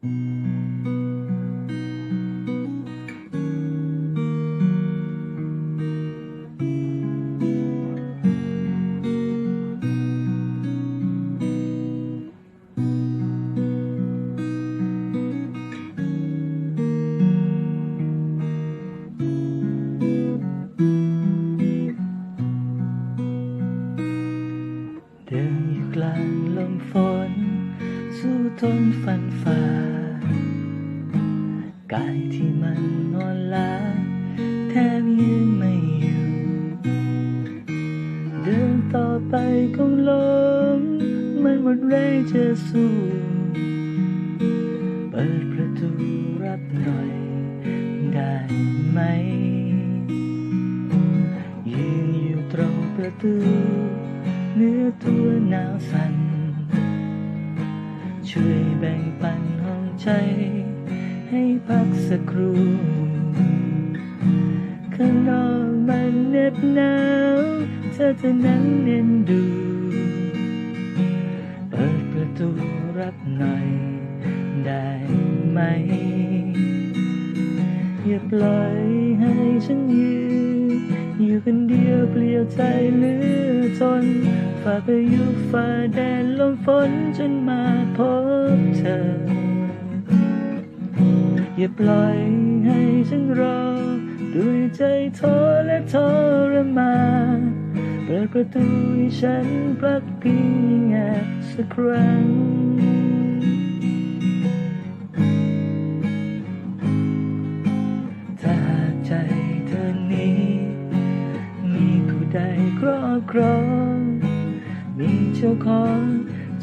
เดินอยู่กลางลมฝน สู้ทนฟันฝ่ากายที่มันนอนล้าแทบยืนไม่อยู่ เดินต่อไปคงล้มมันหมดแรงจะสู้เปิดประตูรับหน่อยได้ไหม ยืนอยู่ตรงประตู เนื้อตัวหนาวสั่น ช่วยแบ่งปันห้องใจ ให้พักสักครู่ข้างนอกมันเหน็บหนาวเธอจะนั้นเน้นดู เปิดประตูรับหน่อยได้ไหม อย่าปล่อยให้ฉันยืนอยู่คนเดียวเปลี่ยวใจเลือ ทนฝ่าพายุฝ่าแดดลมฝนจนมาพบเธอ อย่าปล่อยให้ฉันรอ ด้วยใจท้อและทรมานเปิดประตูให้ฉันปลักพิงแอบสักครั้ง ครอง มีเจ้าของ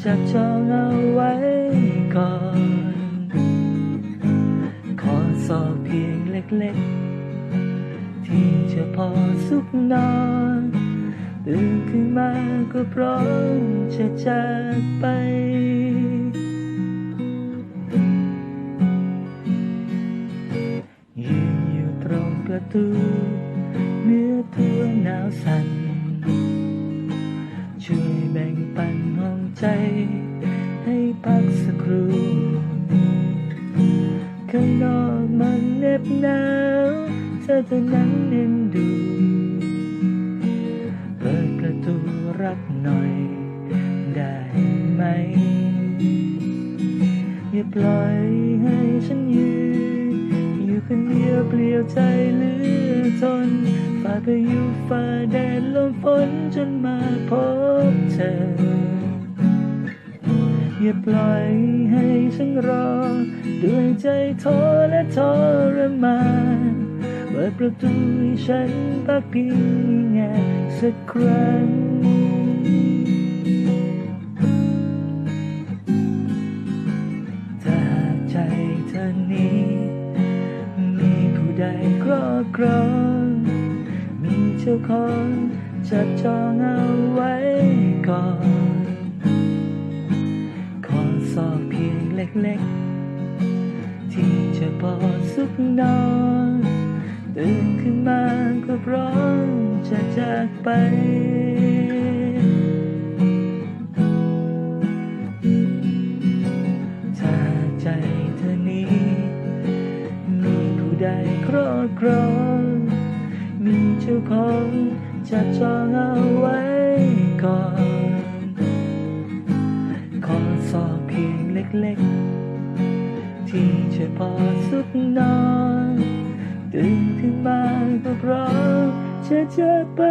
จับจองเอาไว้ก่อน ขอสอบเพียงเล็กๆ ที่จะพอสุขนอนตื่นขึ้นมาก็พร้อมจะจากไปยืนอยู่ตรงประตู เนื้อตัวหนาวสั่น ใจให้พักสักครู่ข้างนอกมันเหน็บหนาวเธอจะนั้นเน้นดูเปิดประตูรับหน่อยได้ไหม อย่าปล่อยให้ฉันยืน อยู่คนเดียวเปลี่ยวใจเหลือทนฝ่าพายุฝ่าแดดลมฝนจนมาพบเธอ อย่าปล่อยให้ฉันรอ ด้วยใจท้อและทรมานเปิดประตูให้ฉันพักพิงแงสักครั้งถ้าหากใจเธอนี้ มีผู้ใดครอบครองมีเจ้าของจับจองเอาไว้ก่อน อสอเพียงเล็กๆ ที่จะพอสุขนอนตื่นขึ้นมาก็พร้อมจะจากไปถ้าใจเธอนี้มีผู้ใดครอบครอง มีเจ้าของจับจองเอาไว้ เล็กๆ ที่จะพอสุขนอนตื่นขึ้นมาก็พร้อมจะเจะจากไป